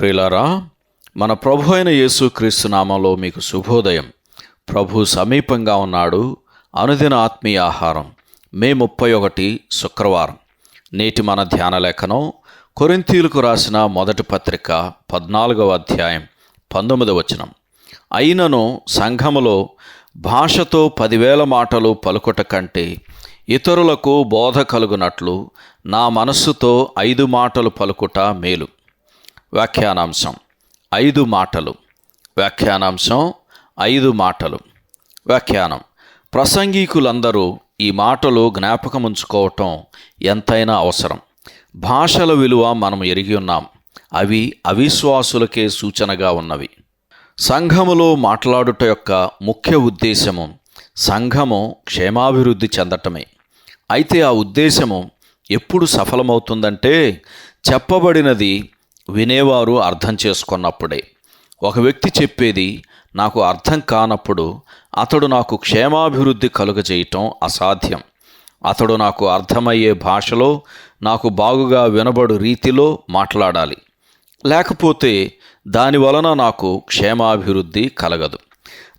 ప్రియులారా మన ప్రభు అయిన యేసుక్రీస్తు నామంలో మీకు శుభోదయం. ప్రభు సమీపంగా ఉన్నాడు అనుదిన ఆత్మీయ ఆహారం మే ముప్పై ఒకటి శుక్రవారం. నేటి మన ధ్యాన లేఖనం కొరింతీలకు రాసిన మొదటి పత్రిక పద్నాలుగవ అధ్యాయం పంతొమ్మిదవ వచనం. అయినను సంఘములో భాషతో పదివేల మాటలు పలుకుట కంటే ఇతరులకు బోధ కలుగునట్లు నా మనస్సుతో ఐదు మాటలు పలుకుట మేలు. వ్యాఖ్యానాంశం. ఐదు మాటలు. వ్యాఖ్యానాంశం ఐదు మాటలు. వ్యాఖ్యానం. ప్రసంగికులందరూ ఈ మాటలు జ్ఞాపకముంచుకోవటం ఎంతైనా అవసరం. భాషల విలువ మనం ఎరిగి ఉన్నాం. అవి అవిశ్వాసులకే సూచనగా ఉన్నవి. సంఘములో మాట్లాడుట యొక్క ముఖ్య ఉద్దేశము సంఘము క్షేమాభివృద్ధి చెందటమే. అయితే ఆ ఉద్దేశము ఎప్పుడు సఫలమవుతుందంటే చెప్పబడినది వినేవారు అర్థం చేసుకున్నప్పుడే. ఒక వ్యక్తి చెప్పేది నాకు అర్థం కానప్పుడు అతడు నాకు క్షేమాభివృద్ధి కలుగజేయటం అసాధ్యం. అతడు నాకు అర్థమయ్యే భాషలో నాకు బాగుగా వినబడు రీతిలో మాట్లాడాలి. లేకపోతే దాని వలన నాకు క్షేమాభివృద్ధి కలగదు.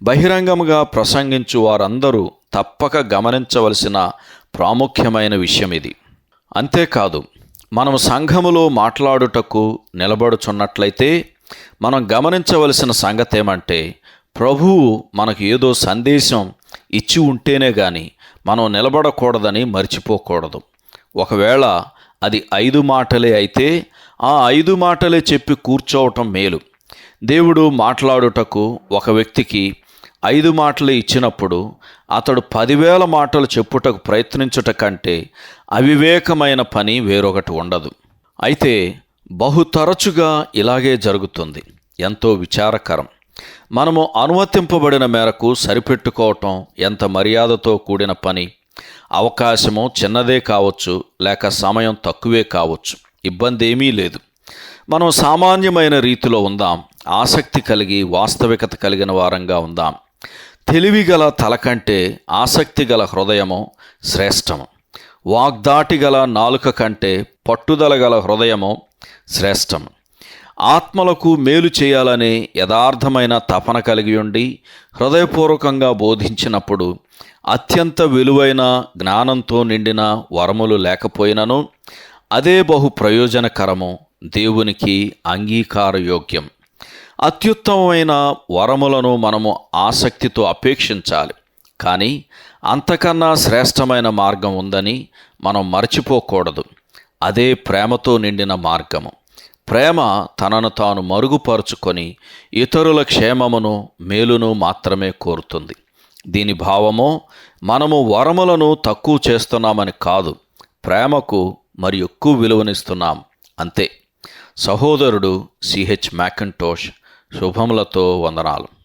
బహిరంగముగా ప్రసంగించు వారందరూ తప్పక గమనించవలసిన ప్రాముఖ్యమైన విషయం ఇది అంతేకాదు మనం సంఘములో మాట్లాడుటకు నిలబడుచున్నట్లయితే మనం గమనించవలసిన సంగతి ఏమంటే ప్రభువు మనకు ఏదో సందేశం ఇచ్చి ఉంటేనే కానీ మనం నిలబడకూడదని మర్చిపోకూడదు. ఒకవేళ అది ఐదు మాటలే అయితే ఆ ఐదు మాటలే చెప్పి కూర్చోవటం మేలు. దేవుడు మాట్లాడుటకు ఒక వ్యక్తికి ఐదు మాటలు ఇచ్చినప్పుడు అతడు పదివేల మాటలు చెప్పుటకు ప్రయత్నించుట కంటే అవివేకమైన పని వేరొకటి ఉండదు. అయితే బహు తరచుగా ఇలాగే జరుగుతుంది. ఎంతో విచారకరం. మనము అనుమతింపబడిన మేరకు సరిపెట్టుకోవటం ఎంత మర్యాదతో కూడిన పని? అవకాశము చిన్నదే కావచ్చు లేక సమయం తక్కువే కావచ్చు. ఇబ్బంది ఏమీ లేదు. మనం సామాన్యమైన రీతిలో ఉందాం. ఆసక్తి కలిగి వాస్తవికత కలిగిన వారంగా ఉందాం. తెలివిగల తల కంటే ఆసక్తి గల హృదయము శ్రేష్టము. వాగ్దాటి గల నాలుక కంటే పట్టుదల గల హృదయము శ్రేష్టము. ఆత్మలకు మేలు చేయాలనే యథార్థమైన తపన కలిగి ఉండి హృదయపూర్వకంగా బోధించినప్పుడు అత్యంత విలువైన జ్ఞానంతో నిండిన వరములు లేకపోయినను అదే బహు ప్రయోజనకరము దేవునికి అంగీకారయోగ్యం. అత్యుత్తమమైన వరములను మనము ఆసక్తితో అపేక్షించాలి. కానీ అంతకన్నా శ్రేష్టమైన మార్గం ఉందని మనం మర్చిపోకూడదు. అదే ప్రేమతో నిండిన మార్గము. ప్రేమ తనను తాను మరుగుపరుచుకొని ఇతరుల క్షేమమును మేలును మాత్రమే కోరుతుంది. దీని భావము మనము వరములను తక్కువ చేస్తున్నామని కాదు ప్రేమకు మరి ఎక్కువ విలువనిస్తున్నాం. అంతే. సహోదరుడు సిహెచ్ మ్యాకంటోష్ శుభములతో వందనాలు.